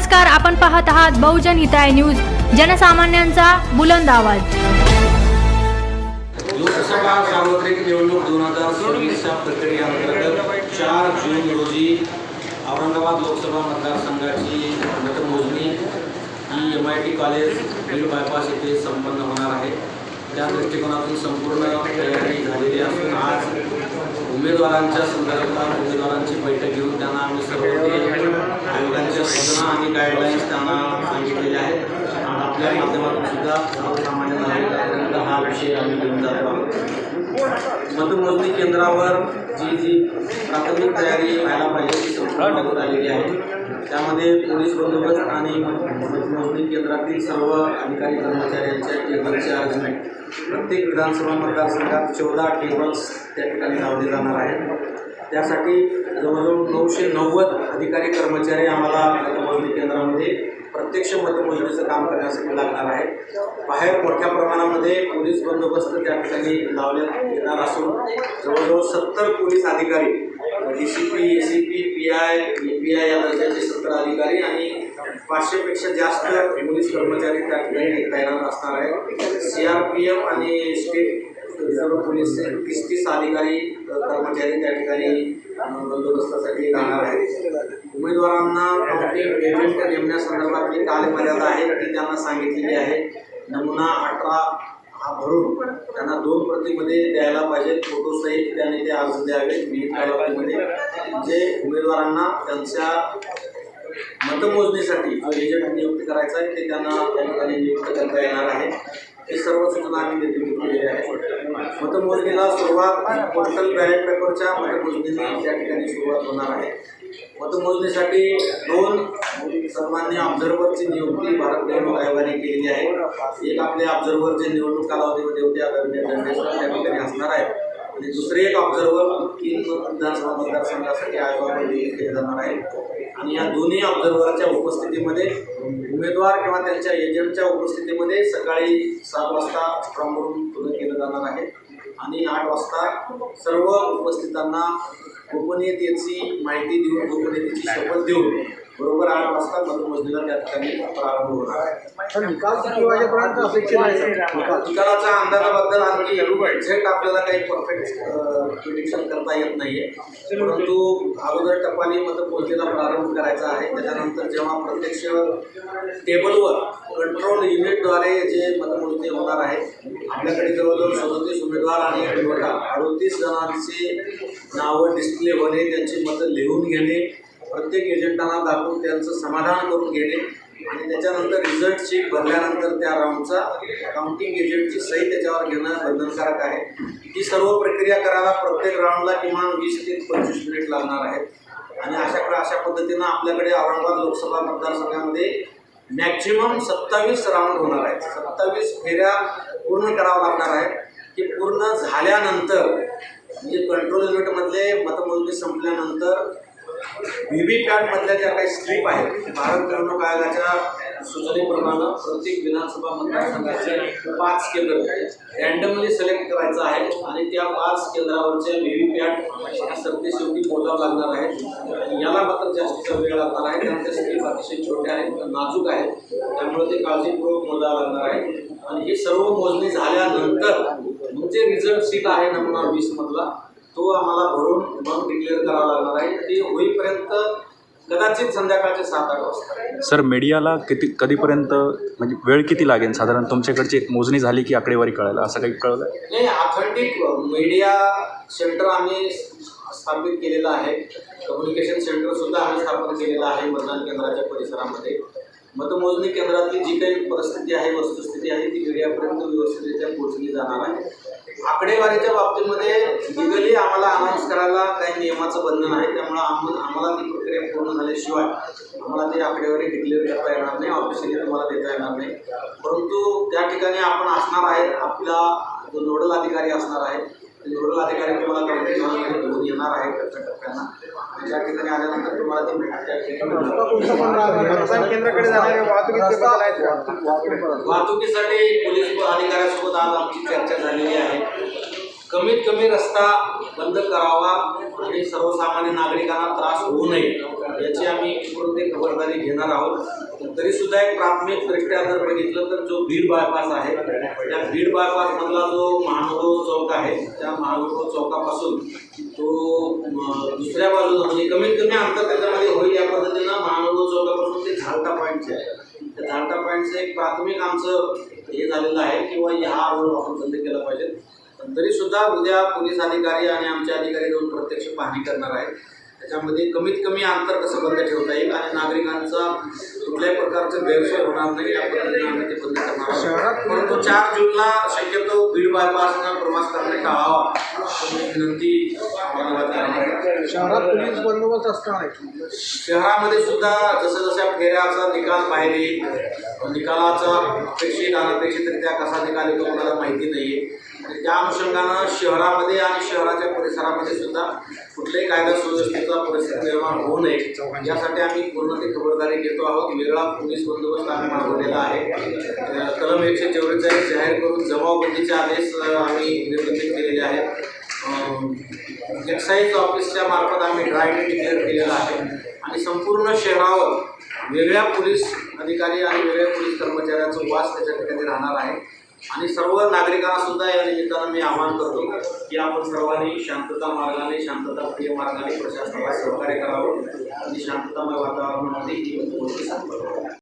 नमस्कार आपण पाहत आहात बहुजन हिताय न्यूज जनसामान्यांचा बुलंद आवाज. लोकसभा सार्वत्रिक निवडणूक दोन हजार सव्वीसच्या प्रक्रियेअंतर्गत चार जून रोजी औरंगाबाद लोकसभा मतदारसंघाची मतमोजणी ही M I T college Beed bypass येथे संपन्न होणार आहे. त्या दृष्टिकोनातून संपूर्ण तयारी झालेली असून आज उमेदवारांच्या संदर्भात उमेदवारांची बैठक घेऊन त्यांना आम्ही सर्व आयोगांच्या सूचना आणि गाईडलाईन्स त्यांना सांगितलेल्या आहेत. आणि आपल्या माध्यमातून सुद्धा सर्वसामान्य नागरिकांपर्यंत हा विषय आम्ही घेऊन जातो आहोत. मतमोजणी केंद्रावर जी जी प्राथमिक तयारी व्हायला पाहिजे ती संपूर्ण होत आलेली आहे. त्यामध्ये पोलीस बंदोबस्त आणि मतमोजणी केंद्रातील सर्व अधिकारी कर्मचाऱ्यांच्या टेबलचे अरेंजमेंट प्रत्येक विधानसभा मतदारसंघात चौदा टेबल्स त्या ठिकाणी लावले जाणार आहेत. त्यासाठी जवळजवळ नऊशे नव्वद अधिकारी कर्मचारी आम्हाला मतमोजणी केंद्रामध्ये प्रत्यक्ष मतमोजणीचं काम करण्यासाठी लागणार आहे बाहेर मोठ्या प्रमाणामध्ये पोलीस बंदोबस्त त्या ठिकाणी लावण्यात येणार असून जवळजवळ सत्तर पोलीस अधिकारी DCP C P A C P P I A P I या दर्जाचे सत्र अधिकारी आणि पाचशेपेक्षा जास्त पोलीस कर्मचारी त्या ठिकाणी तैनात असणार आहेत. सी आर पी एफ आणि स्टेट रिझर्व्ह पोलीसचे तीस तीस अधिकारी कर्मचारी त्या ठिकाणी बंदोबस्तासाठी राहणार आहेत. उमेदवारांना काउंटिंग एजंट नेमण्यासंदर्भातली कालमर्यादा आहे ती त्यांना सांगितलेली आहे. नमुना अठरा भरून त्यांना दोन प्रतिमध्ये द्यायला पाहिजे. फोटोसहित त्याने ते अर्ज द्यावे विहित कालावधीमध्ये जे उमेदवारांना त्यांच्या मतमोजणीसाठी जो एजंट नियुक्त करायचा आहे ते त्यांना त्या ठिकाणी नियुक्त करता येणार आहे. हे सर्व सूचना आम्ही देखील केलेली आहे मतमोजणीला सुरुवात पोस्टल बॅलेट पेपरच्या मतमोजणीने त्या ठिकाणी सुरुवात होणार आहे. मतमोजणीसाठी दोन म्हणजे सन्मान्य ऑब्झर्व्हरची नियुक्ती भारत निवडणूक आयोगाने केलेली आहे. एक आपले ऑब्झर्व्हर जे निवडणूक कालावधीमध्ये होते त्या ठिकाणी असणार आहे आणि दुसरे एक ऑब्झर्व्हर तीन विधानसभा मतदारसंघासाठी आयोगाने नियुक्त केले जाणार आहे आणि या दोन्ही ऑब्झर्व्हरच्या उपस्थितीमध्ये उमेदवार किंवा त्यांच्या एजंटच्या उपस्थितीमध्ये सकाळी सात वाजता स्ट्रॉंग रूम खुलं केलं जाणार आहे. आणि आठ वाजता सर्व उपस्थितांना गोपनीयतेची माहिती देऊन गोपनीयतेची शपथ देऊन बरोबर आठ वाजता मतमोजणीला त्या ठिकाणी प्रारंभ होणार आहे. निकाल किती वाजेपर्यंत अपेक्षित आहे? निकालाच्या अंदाजाबद्दल आणखी एक्झॅक्ट आपल्याला काही परफेक्ट प्रिडिक्शन करता येत नाहीये. परंतु अगोदर टपाली मतमोजणीला प्रारंभ करायचा आहे. त्याच्यानंतर जेव्हा प्रत्यक्ष टेबलवर कंट्रोल युनिटद्वारे जे मतमोजणी होणार आहे आपल्याकडे जवळजवळ सदोतीस उमेदवार आणि अडोतीस जणांची नावं डिस्प्ले होणे त्यांची मतं लिहून घेणे प्रत्येक एजंटांना दाखवून त्यांचं समाधान करून घेणे आणि त्याच्यानंतर रिझल्ट शीट भरल्यानंतर त्या राऊंडचा काउंटिंग एजंटची सही त्याच्यावर घेणं बंधनकारक आहे. ही सर्व प्रक्रिया करायला प्रत्येक राऊंडला किमान वीस ते पंचवीस मिनिट लागणार आहेत. आणि अशा अशा पद्धतीनं आपल्याकडे औरंगाबाद लोकसभा मतदारसंघामध्ये मॅक्झिमम सत्तावीस राऊंड होणार आहेत. सत्तावीस फेऱ्या पूर्ण करावं लागणार आहे की पूर्ण झाल्यानंतर म्हणजे कंट्रोल युनिटमधले मतमोजणी संपल्यानंतर व्ही व्ही पॅटमधल्या ज्या काही स्ट्रीप आहेत भारत निवडणूक आयोगाच्या सूचनेप्रमाणे प्रत्येक विधानसभा मतदारसंघाचे पाच केंद्र रँडमली सिलेक्ट करायचं आहे आणि त्या पाच केंद्रावरचे व्ही व्ही पॅट सरते शेवटी मोजावं लागणार आहे. याला मात्र जास्तीचा वेळ लागणार आहे. कारण त्या स्ट्रीप अतिशय छोट्या आहेत नाजूक आहेत. त्यामुळे ते काळजीपूर्वक मोजावं लागणार आहे. आणि हे सर्व मोजणी झाल्यानंतर म्हणजे रिझल्ट सीट आहे नमुना वीस मधला तो आम्हाला भरून मग डिक्लेअर करावा लागणार आहे. ते होईपर्यंत कदाचित संध्याकाळचे सात आठ वाजता. सर मीडियाला किती कधीपर्यंत म्हणजे वेळ किती लागेल? साधारण तुमच्याकडची एक मोजणी झाली की आकडेवारी कळायला असं काही कळलं? नाही ऑथेंटिक मीडिया सेंटर आम्ही स्थापित केलेलं आहे. कम्युनिकेशन सेंटर सुद्धा आम्ही स्थापन केलेलं आहे मतदान केंद्राच्या परिसरामध्ये. मतमोजणी केंद्रातली जी काही परिस्थिती आहे वस्तुस्थिती आहे ती मीडियापर्यंत व्यवस्थितरित्या पोहोचली जाणार आहे. आकडेवारीच्या बाबतीमध्ये लिगली आम्हाला अनाऊन्स करायला काही नियमाचं बंधन आहे. त्यामुळं आम आम्हाला ती प्रक्रिया पूर्ण झाल्याशिवाय आम्हाला ती आकडेवारी डिक्लेअर करता येणार नाही. ऑफिशियली तुम्हाला देता येणार नाही. परंतु त्या ठिकाणी आपण असणार आहे आपला जो नोडल अधिकारी असणार आहे नोडल अधिकारी तुम्हाला घेऊन येणार आहे टप्प्याटप्प्यानं आणि त्या ठिकाणी आल्यानंतर तुम्हाला ती. वाहतुकीसाठी पोलीस अधिकाऱ्यांसोबत आज आमची चर्चा झालेली आहे. कमीत कमी रस्ता बंद करावा आणि सर्वसामान्य नागरिकांना त्रास होऊ नये याची आम्ही पूर्ण खबरदारी घेणार आहोत. तरी सुद्धा एक प्राथमिकदृष्ट्या जर बघितलं तर जो बीड बायपास आहे त्या बीड महानुभाव चौक आहे त्या महानुभाव चौकापासून तो दुसऱ्या बाजूला म्हणजे कमीत कमी अंतर त्याच्यामध्ये होईल या पद्धतीनं महानुभाव चौकापासून ते झालटा पॉईंटचे आहे. त्या झालटा पॉईंटचं एक प्राथमिक आमचं हे झालेलं आहे किंवा ह्या रोड आपण बंद केला पाहिजे. पण तरी सुद्धा उद्या पोलीस अधिकारी आणि आमचे अधिकारी जाऊन प्रत्यक्ष पाहणी करणार आहेत. त्याच्यामध्ये कमीत कमी अंतर कसं बंद ठेवता येईल आणि नागरिकांचा कुठल्याही प्रकारचं गैरसोय होणार नाही. या पद्धतीने आम्ही ते बंद करणार आहोत परंतु चार जूनला शक्यतो बीड बायपासनं प्रवास करणे टाळावा. विनंती. शहरात पोलीस बंदोबस्त असणार आहे. शहरामध्ये सुद्धा जसं जशा फेऱ्याचा निकाल बाहेर येईल निकालाचा अपेक्षित अनपेक्षितरित्या कसा निकाल येतो कोणाला माहिती नाही आहे त्या अनुषंगानं शहरामध्ये आणि शहराच्या परिसरामध्ये सुद्धा कुठल्याही कायदा सुव्यवस्थेचा परिस्थिती निर्माण होऊ नये यासाठी आम्ही पूर्ण ती खबरदारी घेतो आहोत. वेगळा पोलीस बंदोबस्त आम्ही मागवलेला आहे. कलम एकशे चौवेचाळीस जाहीर करून जमावबंदीचे आदेश आम्ही निर्बंधित केलेले आहेत. एक्साईज ऑफिसच्या मार्फत आम्ही ड्राय डे डिक्लेअर केलेला आहे. आणि संपूर्ण शहरावर वेगळ्या पोलीस अधिकारी आणि वेगळ्या पोलीस कर्मचाऱ्यांचा वास त्याच्या ठिकाणी राहणार आहे. आणि सर्व नागरिकांना सुद्धा या निमित्तानं मी आवाहन करतो की आपण सर्वांनी शांतता मार्गाने शांतताप्रिय मार्गाने प्रशासनाला सहकार्य करावं आणि शांततामय वातावरणामध्ये ही गोष्टी सांगतो